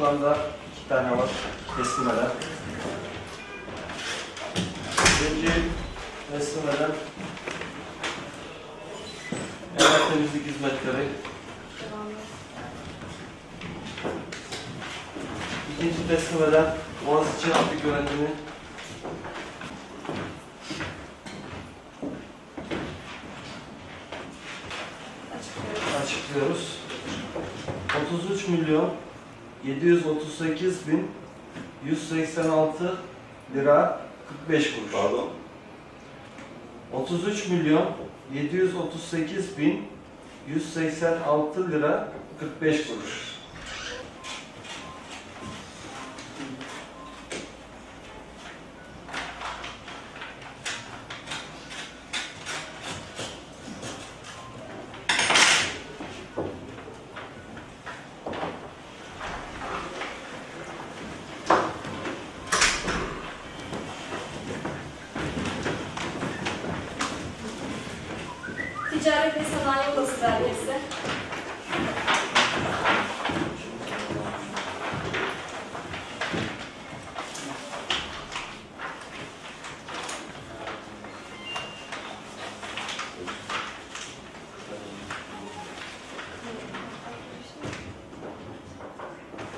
Burada da iki tane var teslim eden. Birinci teslim eden Emel temizlik hizmetleri. İkinci teslim eden Boğaziçi Afrik Yönetimi. açıklıyoruz. 33 milyon 738 bin 186 lira 45 kuruş. Pardon. 33 milyon 738 bin 186 lira 45 kuruş. Ticaret ve Sanayi Odası belgesi.